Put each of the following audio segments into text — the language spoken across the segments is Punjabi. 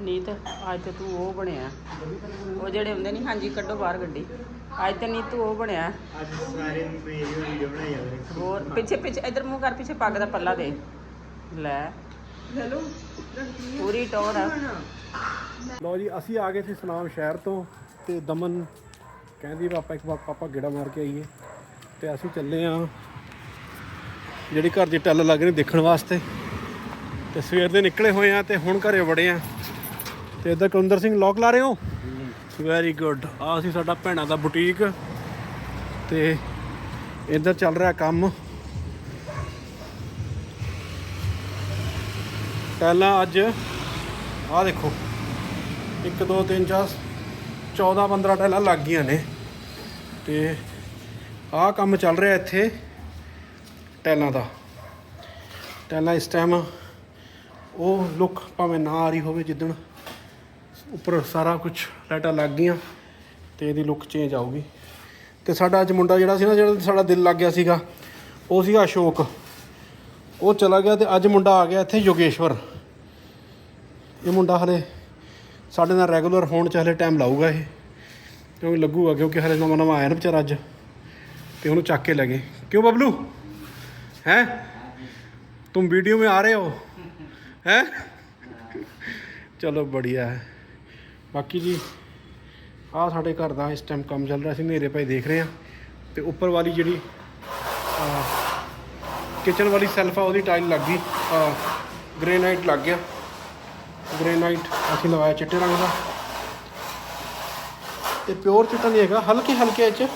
ਨੀਤ ਅੱਜ ਤੇ ਤੂੰ ਉਹ ਬਣਿਆ। ਉਹ ਜਿਹੜੇ ਹੁੰਦੇ ਨਹੀਂ ਹਾਂਜੀ ਕੱਢੋ ਬਾਹਰ ਗੱਡੀ। ਅੱਜ ਤੇ ਨੀਤ ਤੂੰ ਉਹ ਬਣਿਆ। ਅੱਜ ਸਾਰੇ ਮੇਰੀ ਵੀਡੀਓ ਬਣਾਈ ਜਾਂਦੇ ਨੇ ਹੋਰ ਪਿੱਛੇ ਪਿੱਛੇ ਇਧਰ ਮੂੰਹ ਕਰ ਪਿੱਛੇ ਪੱਗ ਦਾ ਪੱਲਾ ਦੇ। ਲੈ। ਹੈਲੋ ਪੂਰੀ ਟੌਰ ਆ। ਲਓ ਜੀ ਅਸੀਂ ਆ ਗਏ ਸੀ ਸੁਨਾਮ ਸ਼ਹਿਰ ਤੋਂ ਤੇ ਦਮਨ ਕਹਿੰਦੀ ਪਾਪਾ ਇੱਕ ਵਾਰ ਪਾਪਾ ਗੇੜਾ ਮਾਰ ਕੇ ਆਈਏ। ਤੇ ਅਸੀਂ ਚੱਲੇ ਆ ਜਿਹੜੀ ਘਰ ਦੀ ਟੱਲ ਲੱਗ ਰਹੀ ਦੇਖਣ ਵਾਸਤੇ। ਤੇ ਸਵੇਰ ਦੇ ਨਿਕਲੇ ਹੋਏ ਆ ਤੇ ਹੁਣ ਘਰੇ ਵੜੇ ਆ। ਤੇ ਇੱਧਰ ਕੁੰਦਰ ਸਿੰਘ ਲੋਕ ਲਾ ਰਹੇ ਹੋ? ਵੈਰੀ ਗੁੱਡ ਆ ਸੀ ਸਾਡਾ ਭੈਣਾਂ ਦਾ ਬੁਟੀਕ ਤੇ ਇੱਧਰ ਚੱਲ ਰਿਹਾ ਕੰਮ। ਪਹਿਲਾਂ ਅੱਜ, ਆਹ ਦੇਖੋ। 1 2 3 4 14 15 ਟੈਲਾਂ ਲੱਗ ਗਈਆਂ ਨੇ। ਤੇ ਆਹ ਕੰਮ ਚੱਲ ਰਿਹਾ ਇੱਥੇ ਟੈਲਾਂ ਦਾ। ਟੈਲਾਂ ਇਸ ਟਾਈਮ ਉਹ ਲੁੱਕ ਭਾਵੇਂ ਨਾ ਆ ਰਹੀ ਹੋਵੇ, ਜਿੱਦਣ ਉੱਪਰ ਸਾਰਾ ਕੁਝ ਲਾਈਟਾਂ ਲੱਗ ਗਈਆਂ ਤੇ ਇਹਦੀ ਲੁੱਕ ਚੇਂਜ ਆਊਗੀ ਤੇ ਸਾਡਾ ਅੱਜ ਮੁੰਡਾ ਜਿਹੜਾ ਸੀ ਨਾ ਜਿਹੜਾ ਸਾਡਾ ਦਿਲ ਲੱਗ ਗਿਆ ਸੀਗਾ ਉਹ ਸੀਗਾ ਅਸ਼ੋਕ ਉਹ ਚਲਾ ਗਿਆ ਤੇ ਅੱਜ ਮੁੰਡਾ ਆ ਗਿਆ ਇੱਥੇ ਯੋਗੇਸ਼ਵਰ ਇਹ ਮੁੰਡਾ ਹਲੇ ਸਾਡੇ ਨਾਲ ਰੈਗੂਲਰ ਹੋਣ ਚ ਹਲੇ ਟਾਈਮ ਲਾਊਗਾ ਇਹ ਕਿਉਂਕਿ ਲੱਗੂਗਾ ਕਿਉਂਕਿ ਹਲੇ ਨਵਾਂ ਨਵਾਂ ਆਇਆ ਨਾ ਵਿਚਾਰਾ ਅੱਜ ਤੇ ਉਹਨੂੰ ਚੱਕ ਕੇ ਲੈ ਗਏ ਕਿਉਂ ਬਬਲੂ ਹੈ ਤੁਮ ਵੀਡੀਓ में आ रहे हो ਹੈ ਚਲੋ ਬੜੀਆ ਹੈ ਬਾਕੀ ਜੀ, ਆਹ ਸਾਡੇ ਘਰ ਦਾ ਇਸ ਟਾਈਮ ਕੰਮ ਚੱਲ ਰਿਹਾ ਸੀ, ਹਨੇਰੇ ਪਏ ਦੇਖ ਰਹੇ ਆ ਤੇ ਉੱਪਰ ਵਾਲੀ ਜਿਹੜੀ ਕਿਚਨ ਵਾਲੀ ਸੈਲਫ ਆ, ਉਹਦੀ ਟਾਈਲ ਲੱਗ ਗਈ। ਗ੍ਰੇਨਾਈਟ ਲੱਗ ਗਿਆ। ਗ੍ਰੇਨਾਈਟ ਅਸੀਂ ਲਵਾਇਆ ਚਿੱਟੇ ਰੰਗ ਦਾ। ਤੇ ਪਿਓਰ ਚਿੱਟਾ ਨਹੀਂ ਹੈਗਾ, ਹਲਕੇ ਹਲਕੇ ਇਹ 'ਚ।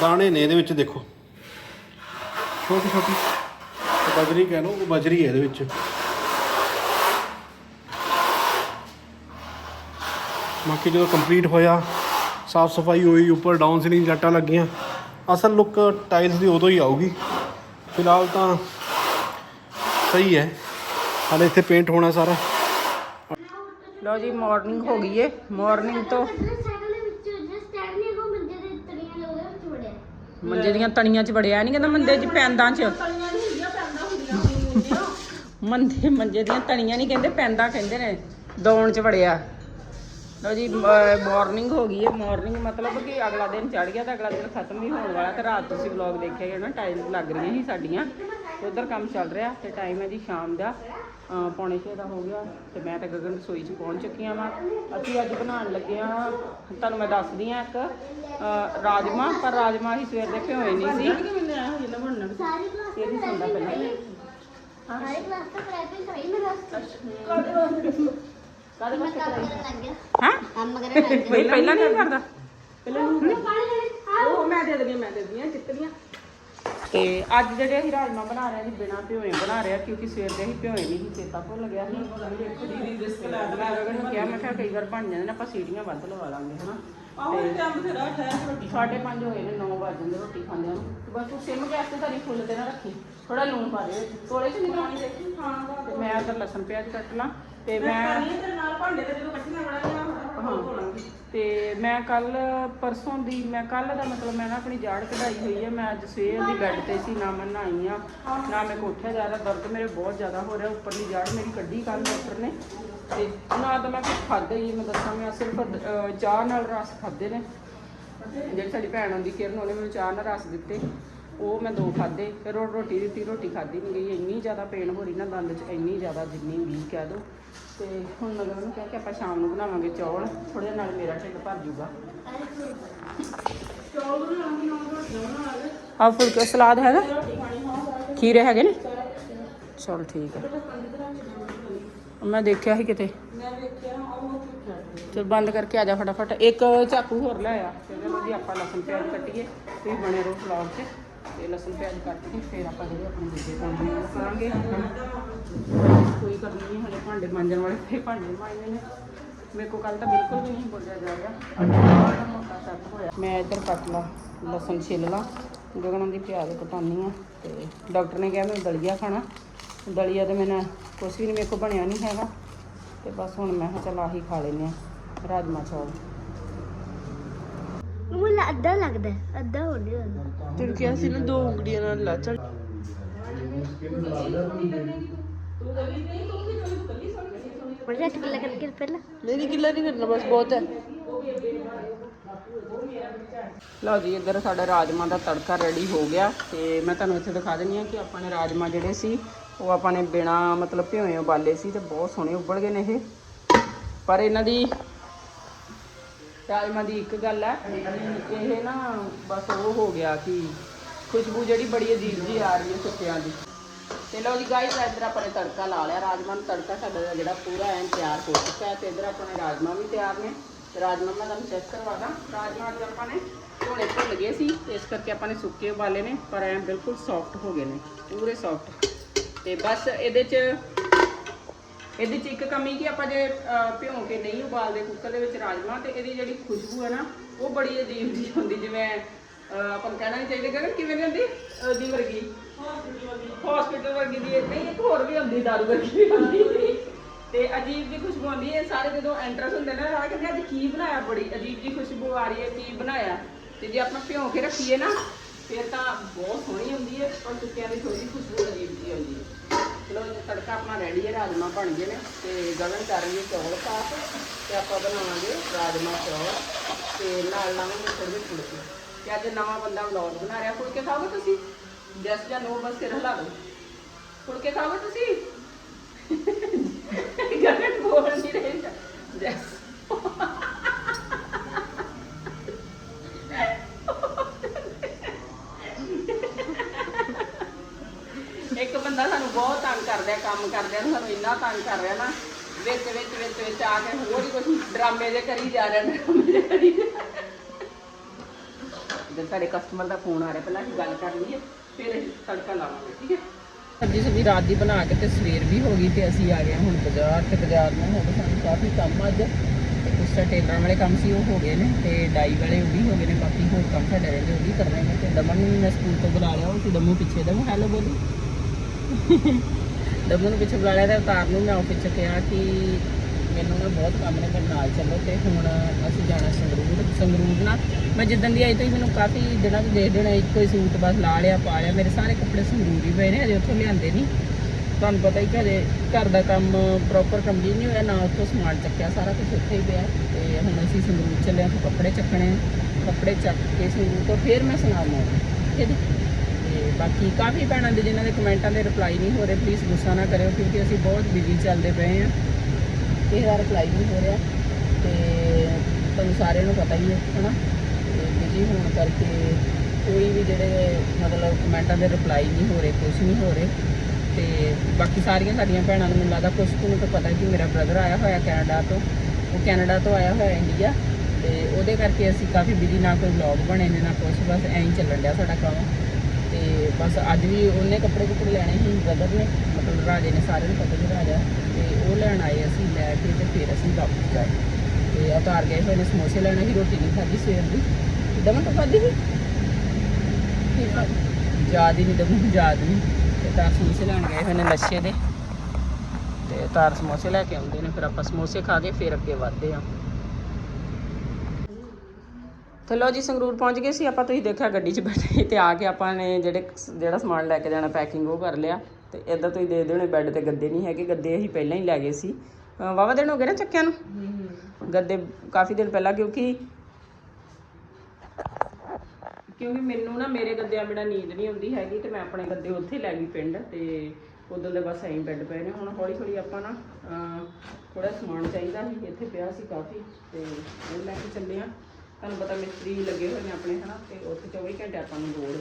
ਦਾਣੇ ਨੇ ਇਹਦੇ ਵਿੱਚ ਦੇਖੋ। ਛੋਟੀ ਛੋਟੀ। ਬਜਰੀ ਕਹਿ ਲਓ, ਉਹ ਬਜਰੀ ਹੈ ਇਹਦੇ ਵਿੱਚ। ਬਾਕੀ ਜਦੋਂ ਕੰਪਲੀਟ ਹੋਇਆ, ਸਾਫ਼ ਸਫ਼ਾਈ ਹੋਈ, ਉੱਪਰ ਡਾਊਨ ਸੀਲਿੰਗ ਲਾਈਟਾਂ ਲੱਗੀਆਂ। ਅਸਲ ਲੁੱਕ ਟਾਈਲਸ ਦੀ ਉਦੋਂ ਹੀ ਆਊਗੀ। ਫਿਲਹਾਲ ਤਾਂ ਸਹੀ ਹੈ। ਹਾਲੇ ਇੱਥੇ ਪੇਂਟ ਹੋਣਾ ਸਾਰਾ। ਲਓ ਜੀ ਮਾਰਨਿੰਗ ਹੋ ਗਈ ਏ। ਮਾਰਨਿੰਗ ਤੋਂ ਮੰਜੇ ਦੀਆਂ ਤਣੀਆਂ 'ਚ ਵੜਿਆ ਨਹੀਂ ਕਹਿੰਦਾ ਮੰਜੇ 'ਚ ਪੈਂਦਾਂ 'ਚ। ਮੰਜੇ ਮੰਜੇ ਦੀਆਂ ਤਣੀਆਂ ਨਹੀਂ ਕਹਿੰਦੇ, ਪੈਂਦਾ ਕਹਿੰਦੇ ਨੇ, ਦੌਣ 'ਚ ਵੜਿਆ। ਲਓ ਜੀ ਮਾਰਨਿੰਗ ਹੋ ਗਈ ਹੈ। ਮਾਰਨਿੰਗ ਮਤਲਬ ਕਿ ਅਗਲਾ ਦਿਨ ਚੜ ਗਿਆ ਤਾਂ ਅਗਲਾ ਦਿਨ ਖਤਮ ਵੀ ਹੋਣ ਵਾਲਾ ਤੇ ਰਾਤ ਤੁਸੀਂ ਵਲੌਗ ਦੇਖਿਆ ਗਿਆ ਨਾ ਟਾਈਮ ਲੱਗ ਰਹੀਆਂ ਸੀ ਸਾਡੀਆਂ। ਉਧਰ ਕੰਮ ਚੱਲ ਰਿਹਾ ਤੇ ਟਾਈਮ ਹੈ ਜੀ ਸ਼ਾਮ ਦਾ। ਪੌਣੇ ਛੇ ਦਾ ਹੋ ਗਿਆ ਤੇ ਮੈਂ ਤਾਂ ਗਗਨ ਰਸੋਈ 'ਚ ਪਹੁੰਚ ਚੁੱਕੀ ਹਾਂ ਅਸੀਂ ਅੱਜ ਬਣਾਉਣ ਲੱਗੇ ਹਾਂ ਤੁਹਾਨੂੰ ਮੈਂ ਦੱਸਦੀ ਹਾਂ ਇੱਕ ਰਾਜਮਾ ਪਰ ਰਾਜਮਾ ਅਸੀਂ ਸਵੇਰ ਦੇ ਭਿਓਏ ਨਹੀਂ ਸੀ। ਸਾਰੀ ਕਲਾਸ ਇਹਦੀ ਸੁਣਦਾ ਪਹਿਲਾਂ ਸਾਰੀ ਕਲਾਸ ਤਾਂ ਪ੍ਰੈਕਟਿਸ ਕਰਾਈ ਮੈਂ ਬਸ ਹਾਂ ਕੰਮ ਕਰਨ ਲੱਗ ਗਿਆ ਬਈ ਪਹਿਲਾਂ ਨਹੀਂ ਕਰਦਾ ਉਹ ਮੈਂ ਦੇ ਦਿੰਦੀ ਹਾਂ, ਮੈਂ ਦੇ ਦਿੰਦੀ ਹਾਂ ਜਿੱਤਦੀਆਂ ਤੇ ਅੱਜ ਜਿਹੜੇ ਅਸੀਂ ਰਾਜਮਾ ਬਣਾ ਰਹੇ ਹਾਂ ਜੀ ਬਿਨਾ ਭਿਓਏ ਬਣਾ ਰਹੇ ਹਾਂ ਕਿਉਂਕਿ ਸਵੇਰ ਦੇ ਅਸੀਂ ਭਿਓਏ ਨਹੀਂ ਸੀ ਚੇਤਾ ਭੁੱਲ ਗਿਆ ਸੀ ਦੇਖੋ ਦੀਦੀ ਰਿਸਕ ਲੈ ਮੈਂ ਗਗਨ ਨੂੰ ਕਿਹਾ ਮੈਂ ਕਿਹਾ ਕਈ ਵਾਰ ਬਣ ਜਾਂਦੇ ਨੇ ਆਪਾਂ ਸੀੜੀਆਂ ਵੱਧ ਲਵਾ ਲਾਂਗੇ ਹਨਾ? ਆਹੋ ਇਹ ਟਾਈਮ ਬਥੇਰਾ ਠਹਿਰ ਰੋਟੀ ਸਾਢੇ ਪੰਜ ਹੋਏ ਨੇ 9 ਵਜ ਜਾਂਦੇ ਰੋਟੀ ਖਾਂਦਿਆਂ ਨੂੰ। ਤੇ ਬਸ ਤੂੰ ਸਿਮ ਗੈਸ ਤੇ ਧਰੀ ਫੁੱਲ ਤੇ ਨਾ ਰੱਖੀ। ਥੋੜਾ ਲੂਣ ਪਾ ਦੇ ਥੋੜੇ ਚ ਨਹੀਂ ਪਾਣੀ ਦੇਖੀ ਹਾਂ ਤੇ ਮੈਂ ਉਧਰ ਲਸਣ ਪਿਆਜ਼ ਕੱਟ ਲਾਂ। ਤੇ ਮੈਂ ਕਰਨੀ ਤੇਰੇ ਨਾਲ ਭਾਂਡੇ ਤੇ ਜਦੋਂ ਕੱਟੀਆਂ ਬੜਾਂਗੇ ਹਾਂ। ਤੇ ਮੈਂ ਕੱਲ ਪਰਸੋਂ ਦੀ ਮੈਂ ਕੱਲ ਦਾ ਮਤਲਬ ਮੈਂ ਨਾ ਆਪਣੀ ਜਾੜ ਕਢਾਈ ਹੋਈ ਹੈ ਮੈਂ ਅੱਜ ਸਵੇਰ ਦੀ ਬੈੱਡ ਤੇ ਸੀ ਨਾ ਮੈਂ ਨਹਾਈ ਆ ਨਾ ਮੈਂ ਕੋਠਿਆ ਜ਼ਿਆਦਾ ਦਰਦ ਮੇਰੇ ਬਹੁਤ ਜ਼ਿਆਦਾ ਹੋ ਰਿਹਾ ਉੱਪਰਲੀ ਜਾੜ ਮੇਰੀ ਕੱਢੀ ਕੱਲ ਡਾਕਟਰ ਨੇ। ਤੇ ਨਾ ਤਾਂ ਮੈਂ ਕੁਝ ਖਾਧਾ ਹੀ ਮੈਂ ਦੱਸਾਂ ਮੈਂ ਸਿਰਫ ਅਹ, ਚਾਹ ਨਾਲ ਰਸ ਖਾਦੇ ਨੇ। ਜਿਹੜੀ ਸਾਡੀ ਭੈਣ ਆਉਂਦੀ ਕਿਰਨ ਉਹਨੇ ਮੈਨੂੰ ਚਾਹ ਨਾਲ ਰਸ ਦਿੱਤੇ। ਉਹ ਮੈਂ ਦੋ ਖਾਦੇ ਫਿਰ ਉਹ ਰੋਟੀ ਦਿੱਤੀ, ਰੋਟੀ ਖਾਦੀ ਨਹੀਂ ਗਈ। ਇੰਨੀ ਜ਼ਿਆਦਾ ਪੇਨ ਹੋ ਰਹੀ ਨਾ ਦੰਦ 'ਚ, ਇੰਨੀ ਜ਼ਿਆਦਾ ਜਿੰਨੀ ਵੀ ਕਹਿ ਦੋ। ਤੇ ਹੁਣ ਨਗਰ ਨੂੰ ਕਹਿ ਕੇ ਆਪਾਂ ਸ਼ਾਮ ਨੂੰ ਬਣਾਵਾਂਗੇ ਚੌਲ। ਥੋੜੇ ਨਾਲ ਮੇਰਾ ਢਿੱਡ ਭਰ ਜੂਗਾ ਆ ਫੁਲਕੇ ਸਲਾਦ ਹੈਗਾ? ਖੀਰੇ ਹੈਗੇ ਨੇ? ਚਲ ਠੀਕ ਹੈ ਮੈਂ ਦੇਖਿਆ ਸੀ ਕਿਤੇ। ਚਲ ਬੰਦ ਕਰਕੇ ਆ ਜਾ ਫਟਾਫਟ। ਇੱਕ ਚਾਕੂ ਹੋਰ ਲੈ ਆ। ਤੇ ਚਲੋ ਜੀ ਆਪਾਂ ਲਸਣ ਪਿਆਜ਼ ਕੱਟੀਏ ਤੁਸੀਂ ਬਣੇ ਰਹੋ ਵਲੌਗ 'ਚ। ਤੇ ਲਸਣ ਪਿਆਜ਼ ਕੱਟ ਕੇ ਫਿਰ ਆਪਾਂ ਜਿਹੜੇ ਆਪਣੇ ਦੂਜੇ ਕੰਮ ਨੇ ਕਰਾਂਗੇ। ਕੋਈ ਕਰਨੀ ਨਹੀਂ ਹਲੇ ਭਾਂਡੇ ਮਾਂਜਣ ਵਾਲੇ ਤੇ ਭਾਂਡੇ ਮਾਂਜਣੇ ਨੇ। ਮੇਰੇ ਕੋ ਕੱਲ ਤਾਂ ਬਿਲਕੁਲ ਵੀ ਨਹੀਂ ਬੋਲਿਆ ਜਾ ਰਿਹਾ। ਮੈਂ ਇੱਧਰ ਕੱਟ ਲਾ ਲਸਣ ਛਿੱਲ ਲਾ। ਗਗਨਾਂ ਦੀ ਪਿਆਜ਼ ਕਟਾਉਣੀ ਆ ਤੇ ਡਾਕਟਰ ਨੇ ਕਿਹਾ ਮੈਂ ਦਲੀਆ ਖਾਣਾ। ਦਲੀਆ ਤੇ ਮੈਨਾਂ ਕੁਛ ਵੀ ਨਹੀਂ ਮੇਰੇ ਕੋ ਬਣਿਆ ਨਹੀਂ ਹੈਗਾ। ਤੇ ਬਸ ਹੁਣ ਮੈਂ ਕਿਹਾ ਚੱਲ ਆਹੀ ਖਾ ਲੈਨੇ ਆ ਰਾਜਮਾ ਚੌਲ। ਮੈਨੂੰ ਅੱਧਾ ਲੱਗਦਾ ਅੱਧਾ। ਤੈਨੂੰ ਕਿਹਾ ਸੀ ਨਾ ਦੋ ਉਂਗਲੀਆਂ ਨਾਲ ਲਾ ਚੱਲ ਬੜਾ ਟਿਕਲਾ ਕਰਕੇ ਪਹਿਲਾਂ ਨਹੀਂ ਨਹੀਂ ਨਹੀਂ ਕਰਨਾ ਬਸ ਬਹੁਤ ਹੈ। ਲਓ ਜੀ, ਇੱਧਰ ਸਾਡਾ ਰਾਜਮਾ ਦਾ ਤੜਕਾ ਰੈਡੀ ਹੋ ਗਿਆ ਤੇ ਮੈਂ ਤੁਹਾਨੂੰ ਇੱਥੇ ਦਿਖਾ ਦਿੰਦੀ ਆ ਕਿ ਆਪਾਂ ਨੇ ਰਾਜਮਾ ਜਿਹੜੇ ਸੀ, ਉਹ ਆਪਾਂ ਨੇ ਬਿਨਾ ਮਤਲਬ ਭਿਓਏ ਉਬਾਲੇ ਸੀ ਤੇ ਬਹੁਤ ਸੋਹਣੇ ਉਬਲ ਗਏ ਨੇ ਇਹ। ਪਰ ਇਹਨਾਂ ਦੀ ਰਾਜਮਾ ਦੀ ਇੱਕ ਗੱਲ ਹੈ। ਇਹ ਨਾ ਬਸ ਉਹ ਹੋ ਗਿਆ ਕਿ ਖੁਸ਼ਬੂ ਜਿਹੜੀ ਬੜੀ ਅਜੀਬ ਜੀ ਆ ਰਹੀ ਹੈ ਸੁੱਕਿਆਂ ਦੀ। ਤੇ ਲਓ ਜੀ ਗਾਈਸ ਇੱਧਰ ਆਪਾਂ ਨੇ ਤੜਕਾ ਲਾ ਲਿਆ। ਰਾਜਮਾ ਨੂੰ ਤੜਕਾ ਸਾਡਾ ਦਾ ਜਿਹੜਾ ਪੂਰਾ ਐਨ ਤਿਆਰ ਹੋ ਚੁੱਕਾ ਹੈ ਤੇ ਇੱਧਰ ਆਪਣੇ ਰਾਜਮਾਂ ਵੀ ਤਿਆਰ ਨੇ। ਤੇ ਰਾਜਮਾ ਮੈਂ ਤੁਹਾਨੂੰ ਚੈੱਕ ਕਰਵਾਦਾ ਰਾਜਮਾ ਅੱਜ ਆਪਾਂ ਨੇ ਧੋਣੇ ਭੁੱਲ ਗਏ ਸੀ। ਇਸ ਕਰਕੇ ਆਪਾਂ ਨੇ ਸੁੱਕੇ ਉਬਾਲੇ ਨੇ, ਪਰ ਐਨ ਬਿਲਕੁਲ ਸੌਫਟ ਹੋ ਗਏ ਨੇ। ਪੂਰੇ ਸੌਫਟ ਤੇ ਬਸ ਇਹਦੇ 'ਚ ਇਹਦੇ 'ਚ ਇੱਕ ਕਮੀ ਕਿ ਆਪਾਂ ਜੇ ਅਹ, ਭਿਉਂ ਕੇ ਨਹੀਂ ਉਬਾਲਦੇ ਕੁੱਕਰ ਦੇ ਵਿੱਚ ਰਾਜਮਾ ਤੇ ਇਹਦੀ ਜਿਹੜੀ ਖੁਸ਼ਬੂ ਹੈ ਨਾ ਉਹ ਬੜੀ ਅਜੀਬ ਜਿਹੀ ਹੁੰਦੀ ਜਿਵੇਂ ਅਹ, ਆਪਾਂ ਨੂੰ ਕਹਿਣਾ ਨਹੀਂ ਚਾਹੀਦਾ ਕਿ ਕਿਵੇਂ ਦੀ ਹੁੰਦੀ ਉਹਦੀ ਵਰਗੀ। ਹਸਪੀਟਲ ਵਰਗੀ ਦੀ ਇਹ- ਨਹੀਂ ਇੱਕ ਹੋਰ ਵੀ ਹੁੰਦੀ ਦਾਰੂ ਵਰਗੀ ਵੀ ਹੁੰਦੀ। ਤੇ ਅਜੀਬ ਜਿਹੀ ਖੁਸ਼ਬੂ ਆਉਂਦੀ ਹੈ ਸਾਰੇ ਜਦੋਂ ਐਂਟਰਸ ਹੁੰਦੇ ਨੇ ਸਾਰੇ ਕਹਿੰਦੇ ਅੱਜ ਕੀ ਬਣਾਇਆ ਬੜੀ ਅਜੀਬ ਜਿਹੀ ਖੁਸ਼ਬੂ ਆ ਰਹੀ ਹੈ ਕੀ ਬਣਾਇਆ। ਤੇ ਜੇ ਆਪਾਂ ਭਿਉਂ ਕੇ ਰੱਖੀਏ ਨਾ ਫਿਰ ਤਾਂ ਬਹੁਤ ਸੋਹਣੀ ਹੁੰਦੀ ਹੈ ਪਰ ਸੁੱਕਿਆਂ ਦੀ ਥੋੜੀ ਖੁਸ਼ਬੂ ਅਜੀਬ ਜਿਹੀ ਆਉਂਦੀ ਹੈ। ਚਲੋ ਜੀ, ਤੜਕਾ ਆਪਣਾ ਰੈਡੀ ਹੈ ਰਾਜਮਾ ਬਣ ਗਏ ਨੇ ਤੇ ਗਗਨ ਕਰ ਰਹੀ ਹੈ ਚੌਲ ਸਾਫ਼ ਤੇ ਆਪਾਂ ਬਣਾਵਾਂਗੇ ਰਾਜਮਾ ਚੌਲ ਤੇ ਨਾਲ ਲਾਵਾਂਗੇ ਥੋੜੇ ਜਿਹੇ ਫੁਲਕੇ। ਤੇ ਅੱਜ ਨਵਾਂ ਬੰਦਾ ਵਲੌਗ ਬਣਾ ਰਿਹਾ। ਫੁਲਕੇ ਖਾਓਗੇ ਤੁਸੀਂ? ਜਸ ਜਾਂ ਨੋ ਬਸ ਸਿਰ ਹਿਲਾ ਦਿਓ। ਫੁਲਕੇ ਖਾਓਗੇ ਤੁਸੀਂ? ਕਰਦਿਆਂ ਤੰਗ ਕਰ ਰਿਹਾ ਨਾ। ਵਿੱਚ ਵਿੱਚ ਵਿੱਚ ਵਿੱਚ ਆ ਕੇ ਹੋਰ ਹੀ ਕੁਝ ਡਰਾਮੇ ਜੇ ਕਰੀ ਜਾ ਰਿਹਾ, ਡਰਾਮੇ ਜੇ ਕਰੀ ਜਦ ਸਾਡੇ ਕਸਟਮਰ ਦਾ ਫੋਨ ਆ ਰਿਹਾ, ਪਹਿਲਾਂ ਅਸੀਂ ਗੱਲ ਕਰ ਲਈਏ, ਫਿਰ ਅਸੀਂ ਤੜਕਾ ਲਾਵਾਂਗੇ, ਠੀਕ ਹੈ? ਸਬਜ਼ੀ ਸਬਜ਼ੀ ਰਾਤ ਦੀ ਬਣਾ ਕੇ ਤੇ ਸਵੇਰ ਵੀ ਹੋ ਗਈ ਤੇ ਅਸੀਂ ਆ ਗਏ ਹੁਣ ਬਾਜ਼ਾਰ ਤੇ ਬਾਜ਼ਾਰ ਨੂੰ ਹੋ ਗਏ ਸਾਨੂੰ ਕਾਫੀ ਕੰਮ ਅੱਜ। ਤੇ ਕੁਛ ਟੇਲਰਾਂ ਵਾਲੇ ਕੰਮ ਸੀ, ਉਹ ਹੋ ਗਏ ਨੇ ਤੇ ਡਾਈ ਵਾਲੇ ਉਹ ਵੀ ਹੋ ਗਏ ਨੇ, ਬਾਕੀ ਹੋਰ ਕੰਮ ਸਾਡੇ ਰਹਿੰਦੇ ਉਹ ਵੀ ਕਰਨੇ ਨੇ ਤੇ ਦਮਨ ਨੂੰ ਮੈਂ ਸਕੂਲ ਤੋਂ ਬੁਲਾ ਲਿਆ, ਉਹ ਸੀ ਦਮੂ ਪਿੱਛੇ, ਦਮੂ ਹੈਲੋ ਬੋਲੀ। ਦਮਨ ਨੂੰ ਪਿੱਛੇ ਬੁਲਾ ਲਿਆ ਤੇ ਉਤਾਰ ਨੂੰ ਮੈਂ ਆਫਿਸ ਚ ਕਿਹਾ ਕਿ ਮੈਨੂੰ ਨਾ ਬਹੁਤ ਕੰਮ ਨੇ ਮੇਰੇ ਨਾਲ ਚੱਲੋ ਤੇ ਹੁਣ ਅਸੀਂ ਜਾਣਾ ਸੰਗਰੂਰ ਸੰਗਰੂਰ ਨਾ ਮੈਂ ਜਿੱਦਣ ਦੀ ਆਈ ਤੋਂ ਹੀ ਮੈਨੂੰ ਕਾਫੀ ਦਿਨਾਂ ਤੋਂ ਦੇਖਦੇ ਹੋਣੇ ਇੱਕੋ ਹੀ ਸੂਟ ਬਸ ਲਾ ਲਿਆ, ਪਾ ਲਿਆ। ਮੇਰੇ ਸਾਰੇ ਕੱਪੜੇ ਸੰਗਰੂਰ ਹੀ ਪਏ ਨੇ ਅਜੇ ਉੱਥੋਂ ਲਿਆਂਦੇ ਨਹੀਂ। ਤੁਹਾਨੂੰ ਪਤਾ ਹੀ ਘਰੇ ਘਰ ਦਾ ਕੰਮ ਪ੍ਰੋਪਰ ਕੰਪਲੀਟ ਨਹੀਂ ਹੋਇਆ, ਨਾ ਉੱਥੋਂ ਸਮਾਨ ਚੱਕਿਆ, ਸਾਰਾ ਕੁਝ ਉੱਥੇ ਹੀ ਪਿਆ। ਤੇ ਹੁਣ ਅਸੀਂ ਸੰਗਰੂਰ ਚੱਲੇ ਹਾਂ ਕੱਪੜੇ ਚੱਕਣੇ ਕੱਪੜੇ ਚੱਕ ਕੇ ਸੰਗਰੂਰ ਤੋਂ ਫਿਰ ਮੈਂ ਸੁਣਾਵਾਂ ਠੀਕ ਹੈ ਜੀ ਬਾਕੀ ਕਾਫੀ ਭੈਣਾਂ ਦੇ ਜਿਨ੍ਹਾਂ ਦੇ ਕਮੈਂਟਾਂ ਦੇ ਰਿਪਲਾਈ ਨਹੀਂ ਹੋ ਰਹੇ ਪਲੀਜ਼ ਗੁੱਸਾ ਨਾ ਕਰਿਓ ਕਿਉਂਕਿ ਅਸੀਂ ਬਹੁਤ ਬਿਜ਼ੀ ਚੱਲਦੇ ਪਏ ਹਾਂ। ਕਿਸੇ ਦਾ ਰਿਪਲਾਈ ਨਹੀਂ ਹੋ ਰਿਹਾ ਤੇ ਤੁਹਾਨੂੰ ਸਾਰਿਆਂ ਨੂੰ ਪਤਾ ਹੀ ਹੈ, ਹਨਾ? ਤੇ ਬਿਜ਼ੀ ਹੋਣ ਕਰਕੇ ਕੋਈ ਵੀ ਜਿਹੜੇ ਮਤਲਬ ਕਮੈਂਟਾਂ ਦੇ ਰਿਪਲਾਈ ਨਹੀਂ ਹੋ ਰਹੇ ਕੁਝ ਨਹੀਂ ਹੋ ਰਹੇ। ਤੇ ਬਾਕੀ ਸਾਰੀਆਂ ਸਾਡੀਆਂ ਭੈਣਾਂ ਨੂੰ ਮੈਨੂੰ ਲੱਗਦਾ ਕੁਝ ਕੁ ਨੂੰ ਤਾਂ ਪਤਾ ਕਿ ਮੇਰਾ ਬ੍ਰਦਰ ਆਇਆ ਹੋਇਆ ਕੈਨੇਡਾ ਤੋਂ। ਉਹ ਕੈਨੇਡਾ ਤੋਂ ਆਇਆ ਹੋਇਆ ਇੰਡੀਆ ਤੇ ਉਹਦੇ ਕਰਕੇ ਅਸੀਂ ਕਾਫੀ ਬਿਜ਼ੀ ਨਾ ਕੋਈ ਵਲੌਗ ਬਣੇ ਨੇ, ਨਾ ਕੁਝ ਬਸ ਐਂ ਹੀ ਚੱਲਣ ਡਿਆ ਸਾਡਾ ਕੰਮ। ਤੇ ਬਸ ਅੱਜ ਵੀ ਉਹਨੇ ਕੱਪੜੇ ਕੁੱਪੜੇ ਲੈਣੇ ਸੀ ਬ੍ਰਦਰ ਨੇ ਮਤਲਬ ਰਾਜੇ ਨੇ ਸਾਰਿਆਂ ਨੂੰ ਪਤਾ ਜੀ ਰਾਜਾ ਤੇ ਉਹ ਲੈਣ ਆਏ ਅਸੀਂ ਲੈ ਕੇ ਤੇ ਫਿਰ ਅਸੀਂ ਵਾਪਸ ਗਏ। ਤੇ ਉਤਾਰ ਗਏ ਹੋਏ ਨੇ ਸਮੋਸੇ ਲੈਣੇ ਸੀ ਰੋਟੀ ਨਹੀਂ ਖਾਧੀ ਸਵੇਰ ਦੀ। ਦਮਨ ਤੋਂ ਖਾਧੀ ਸੀ? ਯਾਦ ਹੀ ਨਹੀਂ ਦਮਨ ਯਾਦ ਨਹੀਂ। ਤੇ ਤਾਰ ਸਮੋਸੇ ਲੈਣ ਗਏ ਹੋਏ ਨੇ ਲੱਛੇ ਦੇ। ਤੇ ਤਾਰ ਸਮੋਸੇ ਲੈ ਕੇ ਆਉਂਦੇ ਨੇ ਫਿਰ ਆਪਾਂ ਸਮੋਸੇ ਖਾ ਕੇ ਫਿਰ ਅੱਗੇ ਵਧਦੇ ਆ ਤੇ ਲੋ ਜੀ, ਸੰਗਰੂਰ ਪਹੁੰਚ ਗਏ ਸੀ। ਆਪਾਂ ਤੁਸੀਂ ਦੇਖਿਆ ਗੱਡੀ 'ਚ ਬੈਠੇ ਤੇ ਆ ਕੇ ਆਪਾਂ ਨੇ ਜਿਹੜੇ ਜਿਹੜਾ ਸਮਾਨ ਲੈ ਕੇ ਜਾਣਾ ਪੈਕਿੰਗ ਉਹ ਕਰ ਲਿਆ। ਤੇ ਇਦਾਂ ਤੁਸੀਂ ਦੇ ਦੇਣੇ ਬੈੱਡ ਤੇ ਗੱਦੇ ਨਹੀਂ ਹੈਗੇ। ਗੱਦੇ ਅਸੀਂ ਪਹਿਲਾਂ ਹੀ ਲੈ ਗਏ ਸੀ। ਵਾਵਾ ਦਿਨ ਹੋ ਗਏ ਨਾ ਚੱਕਿਆਂ ਨੂੰ? ਗੱਦੇ ਕਾਫੀ ਦਿਨ ਪਹਿਲਾਂ, ਕਿਉਂਕਿ ਕਿਉਂਕਿ ਮੈਨੂੰ ਨਾ ਮੇਰੇ ਗੱਦਿਆਂ ਬਿਨਾਂ ਨੀਂਦ ਨਹੀਂ ਆਉਂਦੀ ਹੈਗੀ ਤੇ ਮੈਂ ਆਪਣੇ ਗੱਦੇ ਉੱਥੇ ਲੈ ਗਈ ਪਿੰਡ ਤੇ ਉਦੋਂ ਦੇ ਬਸ ਐਂ ਬੈੱਡ ਪਏ ਨੇ। ਹੁਣ ਹੌਲੀ ਹੌਲੀ ਆਪਾਂ ਨਾ ਥੋੜਾ ਸਮਾਨ ਚਾਹੀਦਾ ਸੀ, ਇੱਥੇ ਪਿਆ ਸੀ ਕਾਫੀ ਤੇ ਉਹ ਲੈ ਕੇ ਚੱਲੇ ਆ। ਤੁਹਾਨੂੰ ਪਤਾ ਮਿਸਤਰੀ ਲੱਗੇ ਹੋਏ ਨੇ ਆਪਣੇ ਹਨਾ ਤੇ ਉੱਥੇ 24 ਘੰਟੇ ਆਪਾਂ ਨੂੰ ਲੋੜ।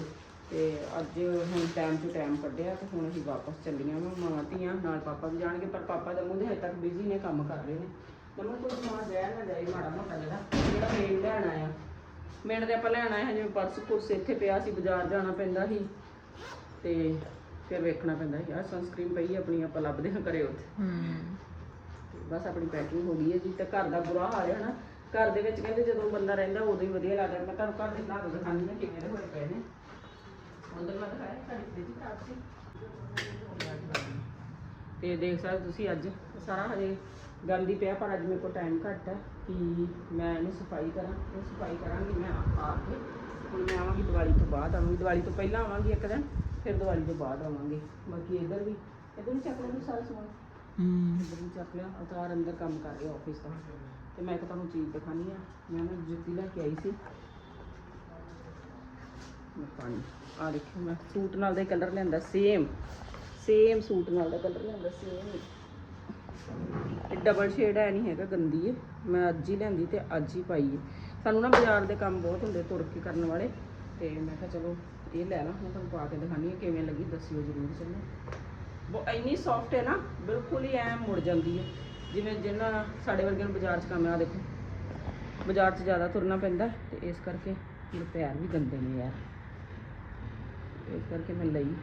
ਤੇ ਅੱਜ ਹੁਣ ਟਾਈਮ ਟੂ ਟਾਈਮ ਕੱਢਿਆ ਤੇ ਹੁਣ ਅਸੀਂ ਵਾਪਸ ਚੱਲੀਆਂ ਮੈਂ ਮਾਂ ਧੀਆਂ ਨਾਲ ਪਾਪਾ ਵੀ ਜਾਣਗੇ ਪਰ ਪਾਪਾ ਦਾ ਮੂੰਹ ਹਜੇ ਤੱਕ ਬਿਜ਼ੀ ਨੇ ਕੰਮ ਕਰ ਰਹੇ ਨੇ। ਮੈਨੂੰ ਕੋਈ ਸਮਾਨ ਰਹਿ ਨਾ ਜਾਏ ਮਾੜਾ ਮੋਟਾ ਜਿਹੜਾ ਜਿਹੜਾ ਮੇਨ ਲੈਣ ਆਇਆ। ਮੇਨ ਤੇ ਆਪਾਂ ਲੈਣ ਹਾਂ ਜਿਵੇਂ ਪਰਸ ਪੁਰਸ ਇੱਥੇ ਪਿਆ ਸੀ ਬਾਜ਼ਾਰ ਜਾਣਾ ਪੈਂਦਾ ਸੀ। ਤੇ ਫਿਰ ਵੇਖਣਾ ਪੈਂਦਾ ਸੀ ਆਹ ਸਨਸਕ੍ਰੀਨ ਪਈ ਆਪਣੀ ਆਪਾਂ ਲੱਭਦੇ ਹਾਂ ਘਰੇ ਉੱਥੇ। ਤੇ ਬਸ ਆਪਣੀ ਪੈਕਿੰਗ ਹੋ ਗਈ ਹੈ ਜੀ ਤੇ ਘਰ ਦਾ ਬੁਰਾ ਹਾਲ ਹੈ ਨਾ ਘਰ ਦੇ ਵਿੱਚ ਕਹਿੰਦੇ ਜਦੋਂ ਬੰਦਾ ਰਹਿੰਦਾ ਉਦੋਂ ਹੀ ਵਧੀਆ ਲੱਗਦਾ। ਮੈਂ ਤੁਹਾਨੂੰ ਘਰ ਦੇ ਦਿਖਾਉਂਦੀ ਹਾਂ ਕਿਵੇਂ ਦੇ ਹੋਏ ਪਏ ਨੇ। ਅੰਦਰ ਮੈਂ ਦਿਖਾਇਆ ਸਾਡੀ ਫ੍ਰਿਜ ਖਰਾਬ ਸੀ। ਤੇ ਦੇਖ ਸਕਦੇ ਤੁਸੀਂ ਅੱਜ ਸਾਰਾ ਹਜੇ ਗੰਦ ਹੀ ਪਿਆ ਪਰ ਅੱਜ ਮੇਰੇ ਕੋਲ ਟਾਈਮ ਘੱਟ ਹੈ ਕਿ ਮੈਂ ਇਹਨੂੰ ਸਫ਼ਾਈ ਕਰਾਂ ਇਹ ਸਫ਼ਾਈ ਕਰਾਂਗੀ ਮੈਂ ਆ ਕੇ। ਹੁਣ ਮੈਂ ਆਵਾਂਗੀ ਦੀਵਾਲੀ ਤੋਂ ਬਾਅਦ ਆਵਾਂਗੀ ਦੀਵਾਲੀ ਤੋਂ ਪਹਿਲਾਂ ਆਵਾਂਗੀ ਇੱਕ ਦਿਨ ਫਿਰ ਦੀਵਾਲੀ ਤੋਂ ਬਾਅਦ ਆਵਾਂਗੇ। ਬਾਕੀ ਇੱਧਰ ਵੀ ਇੱਧਰ ਵੀ ਚੱਕ ਲੈਂਦੇ ਸਾਰਾ ਸਮਾਨ। ਇੱਧਰ ਵੀ ਚੱਕ ਲਿਆ ਅਵਤਾਰ ਅੰਦਰ ਕੰਮ ਕਰ ਰਿਹਾ ਆਫਿਸ ਦਾ। ਤੇ ਮੈਂ ਇੱਕ ਤੁਹਾਨੂੰ ਚੀਜ਼ ਦਿਖਾਣੀ ਆ। ਮੈਂ ਨਾ ਜੁੱਤੀ ਲੈ ਕੇ ਆਈ ਸੀ। ਮੈਂ ਪਾਣੀ ਆ ਦੇਖਿਓ ਮੈਂ ਸੂਟ ਨਾਲ ਦਾ ਕਲਰ ਲਿਆਂਦਾ ਸੇਮ ਸੇਮ ਸੂਟ ਨਾਲ ਦਾ ਕਲਰ ਲਿਆਂਦਾ ਸੇਮ ਇਹ ਡਬਲ ਸ਼ੇਡ ਹੈ ਨਹੀਂ ਹੈਗਾ, ਗੰਦੀ ਹੈ। ਮੈਂ ਅੱਜ ਹੀ ਲਿਆਂਦੀ ਤੇ ਅੱਜ ਹੀ ਪਾਈ ਹੈ। ਸਾਨੂੰ ਨਾ ਬਾਜ਼ਾਰ ਦੇ ਕੰਮ ਬਹੁਤ ਹੁੰਦੇ, ਤੁਰ ਕੇ ਕਰਨ ਵਾਲੇ। ਤੇ ਮੈਂ ਕਿਹਾ ਚਲੋ, ਇਹ ਲੈ ਲਾ ਮੈਂ ਤੁਹਾਨੂੰ ਪਾ ਕੇ ਦਿਖਾਣੀ ਹੈ ਕਿਵੇਂ ਲੱਗੀ, ਦੱਸਿਓ ਜ਼ਰੂਰ ਚਲੋ ਉਹ ਇੰਨੀ ਸੌਫਟ ਹੈ ਨਾ, ਬਿਲਕੁਲ ਹੀ ਐ ਮੁੜ ਜਾਂਦੀ ਹੈ। ਜਿਵੇਂ ਜਿਹਨਾਂ ਸਾਡੇ ਵਰਗਿਆਂ ਨੂੰ ਬਾਜ਼ਾਰ 'ਚ ਕੰਮ ਆ, ਦੇਖੋ। ਬਾਜ਼ਾਰ 'ਚ ਜ਼ਿਆਦਾ ਤੁਰਨਾ ਪੈਂਦਾ ਤੇ ਇਸ ਕਰਕੇ ਮੇਰੇ ਪੈਰ ਵੀ ਗੰਦੇ ਨੇ ਯਾਰ। ਇਸ ਕਰਕੇ ਮੈਂ ਲਈ।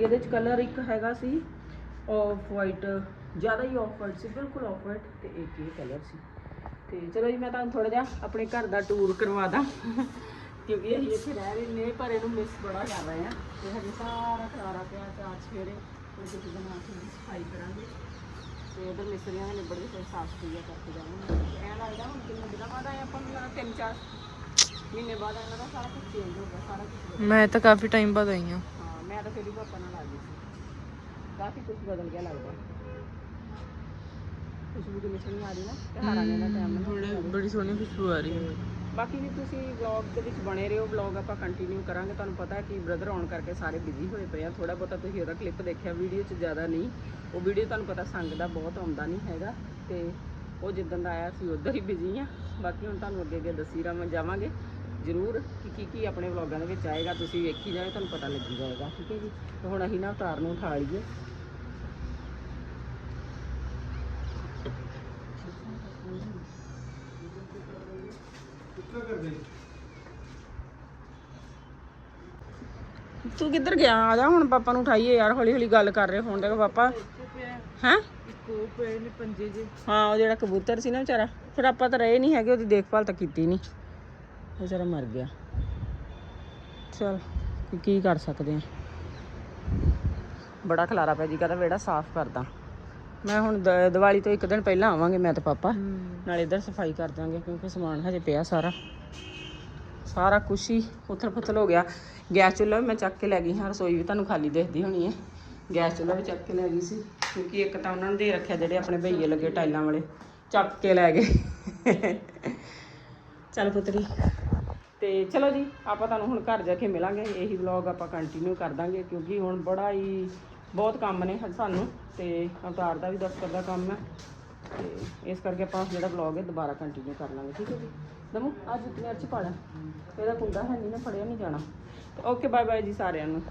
ਇਹਦੇ 'ਚ ਕਲਰ ਇੱਕ ਹੈਗਾ ਸੀ ਆਫ ਵਾਈਟ ਜ਼ਿਆਦਾ ਹੀ ਆਫ ਵਾਈਟ ਸੀ, ਬਿਲਕੁਲ ਆਫ ਵਾਈਟ ਤੇ ਇੱਕ ਹੀ ਕਲਰ ਸੀ। ਤੇ ਚਲੋ ਜੀ, ਮੈਂ ਤੁਹਾਨੂੰ ਥੋੜਾ ਜਿਹਾ ਆਪਣੇ ਘਰ ਦਾ ਟੂਰ ਕਰਵਾ ਦਾਂ। ਕਿਉਂਕਿ ਅਸੀਂ ਇੱਥੇ ਰਹਿ ਰਹੇ ਨੇ, ਪਰ ਇਹਨੂੰ ਮਿਸ ਬੜਾ ਕਰ ਰਹੇ ਆ ਤੇ ਹਜੇ ਸਾਰਾ ਖਲਾਰਾ ਪਿਆ, ਚਾਰ ਸਵੇਰੇ। ਤੇ ਕਿਸੇ ਦਿਨ ਆ ਕੇ ਇਹਦੀ ਸਫ਼ਾਈ ਕਰਾਂਗੇ। ਤੇ ਉਧਰ ਮਿਸਤਰੀਆਂ ਨੇ ਨਿਬੜ ਕੇ ਫਿਰ ਸਾਫ਼ ਸਫਾਈਆ ਕਰਕੇ ਜਾਵਾਂਗੇ ਐਂ ਲੱਗਦਾ ਹੁਣ ਕਿੰਨੇ ਦਿਨਾਂ ਬਾਅਦ ਆਏ ਆਪਾਂ ਨੂੰ ਲੱਗਦਾ ਤਿੰਨ ਚਾਰ ਮਹੀਨੇ ਬਾਅਦ ਇਹਨਾਂ ਦਾ ਸਾਰਾ ਕੁਝ ਚੇਂਜ ਹੋ ਗਿਆ ਸਾਰਾ ਕੁਝ ਮੈਂ ਤਾਂ ਕਾਫੀ ਟਾਈਮ ਬਾਅਦ ਆਈ ਹਾਂ। ਹਾਂ ਮੈਂ ਤਾਂ ਫਿਰ ਵੀ ਪਾਪਾ ਨਾਲ ਆ ਗਈ ਸੀ। ਕਾਫੀ ਕੁਝ ਬਦਲ ਗਿਆ ਲੱਗਦਾ। ਖੁਸ਼ਬੂ ਦੀ ਮਿਸ਼ਨ ਆ ਰਹੀ ਨਾ? ਤਿਉਹਾਰਾਂ ਦੇ ਨਾਲ ਟਾਈਮ ਨਾਲ ਬੜੀ ਸੋਹਣੀ ਖੁਸ਼ਬੂ ਆ ਰਹੀ ਹੈ। ਬਾਕੀ ਵੀ ਤੁਸੀਂ ਵਲੌਗ ਦੇ ਵਿੱਚ ਬਣੇ ਰਹੋ ਵਲੌਗ ਆਪਾਂ ਕੰਟੀਨਿਊ ਕਰਾਂਗੇ। ਤੁਹਾਨੂੰ ਪਤਾ ਕਿ ਬ੍ਰਦਰ ਆਉਣ ਕਰਕੇ ਸਾਰੇ ਬਿਜ਼ੀ ਹੋਏ ਪਏ ਆ। ਥੋੜਾ ਬਹੁਤਾ ਤੁਸੀਂ ਉਹਦਾ ਕਲਿੱਪ ਦੇਖਿਆ ਵੀਡੀਓ 'ਚ ਜ਼ਿਆਦਾ ਨਹੀਂ। ਉਹ ਵੀਡੀਓ ਤੁਹਾਨੂੰ ਪਤਾ ਸੰਗ ਦਾ ਬਹੁਤ ਆਉਂਦਾ ਨਹੀਂ ਹੈਗਾ ਤੇ ਉਹ ਜਿੱਦਣ ਦਾ ਆਇਆ ਸੀ, ਉਧਰ ਹੀ ਬਿਜ਼ੀ ਆ। ਬਾਕੀ ਹੁਣ ਤੁਹਾਨੂੰ ਅੱਗੇ ਅੱਗੇ ਦੱਸੀ ਰਵਾਂ ਜਾਵਾਂਗੇ। ਜ਼ਰੂਰ ਕਿ ਕੀ ਕੀ ਆਪਣੇ ਵਲੌਗਾਂ ਦੇ ਵਿੱਚ ਆਏਗਾ, ਤੁਸੀਂ ਵੇਖੀ ਜਾਓ, ਤੁਹਾਨੂੰ ਪਤਾ ਲੱਗੀ ਜਾਏਗਾ, ਠੀਕ ਹੈ ਜੀ। ਤੇ ਹੁਣ ਅਸੀਂ ਨਾ ਉਤਾਰ ਨੂੰ ਉਠਾ ਲਈਏ। ਤੂੰ ਕਿੱਧਰ ਗਿਆ? ਆ ਜਾ ਹੁਣ ਪਾਪਾ ਨੂੰ ਉਠਾਈਏ ਯਾਰ, ਹੌਲੀ ਹੌਲੀ ਗੱਲ ਕਰ ਰਹੇ ਫੋਨ ਤੇ ਪਾਪਾ। ਹੈਂ? ਕੋ ਪਏ ਨੇ ਪੰਜੇ ਜੇ ਹਾਂ, ਉਹ ਜਿਹੜਾ ਕਬੂਤਰ ਸੀ ਨਾ ਵਿਚਾਰਾ, ਫਿਰ ਆਪਾਂ ਤਾਂ ਰਹੇ ਨਹੀਂ ਹੈਗੇ, ਉਹਦੀ ਦੇਖਭਾਲ ਤਾਂ ਕੀਤੀ ਨਹੀਂ ਉਹ ਵਿਚਾਰਾ ਮਰ ਗਿਆ। ਚਲ, ਕੀ ਕਰ ਸਕਦੇ ਆ? ਬੜਾ ਖਲਾਰਾ ਪੈ ਜੀ ਕਹਿੰਦਾ ਵਿਹੜਾ ਸਾਫ਼ ਕਰਦਾ। ਮੈਂ ਹੁਣ ਦ- ਦੀਵਾਲੀ ਤੋਂ ਇੱਕ ਦਿਨ ਪਹਿਲਾਂ ਆਵਾਂਗੇ ਮੈਂ ਤੇ ਪਾਪਾ। ਨਾਲੇ ਇਧਰ ਸਫ਼ਾਈ ਕਰ ਦਾਂਗੇ ਕਿਉਂਕਿ ਸਮਾਨ ਹਜੇ ਪਿਆ ਸਾਰਾ। ਸਾਰਾ ਕੁਛ ਹੀ ਉਥਲ ਪੁਥਲ ਹੋ ਗਿਆ। ਗੈਸ ਚੁੱਲ੍ਹਾ ਵੀ ਮੈਂ ਚੱਕ ਕੇ ਲੈ ਗਈ ਹਾਂ ਰਸੋਈ ਵੀ ਤੁਹਾਨੂੰ ਖਾਲੀ ਦਿਖਦੀ ਹੋਣੀ ਹੈ। ਗੈਸ ਚੁੱਲ੍ਹਾ ਵੀ ਚੱਕ ਕੇ ਲੈ ਗਈ ਸੀ ਕਿਉਂਕਿ ਇੱਕ ਤਾਂ ਉਹਨਾਂ ਨੇ ਦੇ ਰੱਖਿਆ ਜਿਹੜੇ ਆਪਣੇ ਭਈਏ ਲੱਗੇ ਟਾਈਲਾਂ ਵਾਲੇ ਚੱਕ ਕੇ ਲੈ ਗਏ। ਚੱਲ ਪੁੱਤਰੀ। ਤੇ ਚਲੋ ਜੀ ਆਪਾਂ ਤੁਹਾਨੂੰ ਹੁਣ ਘਰ ਜਾ ਕੇ ਮਿਲਾਂਗੇ ਇਹੀ ਵਲੌਗ ਆਪਾਂ ਕੰਟੀਨਿਊ ਕਰ ਦਾਂਗੇ ਕਿਉਂਕਿ ਹੁਣ ਬੜਾ ਹੀ ਬਹੁਤ ਕੰਮ ਨੇ ਸਾਨੂੰ ਤੇ ਅਵਤਾਰ ਦਾ ਵੀ ਦਫ਼ਤਰ ਦਾ ਕੰਮ ਹੈ ਤੇ ਇਸ ਕਰਕੇ ਆਪਾਂ ਜਿਹੜਾ ਵਲੌਗ ਹੈ ਦੁਬਾਰਾ ਕੰਟੀਨਿਊ ਕਰ ਲਾਂਗੇ, ਠੀਕ ਹੈ ਜੀ? ਦਮੂ ਅੱਜ ਜੁੱਤੀਆਂ ਚ ਪਾ ਲੈ। ਇਹਦਾ ਕੁੰਡਾ ਹੈ ਨਹੀਂ ਨਾ ਫੜਿਆ ਨਹੀਂ ਜਾਣਾ। ਓਕੇ ਬਾਏ ਬਾਏ ਜੀ ਸਾਰਿਆਂ ਨੂੰ।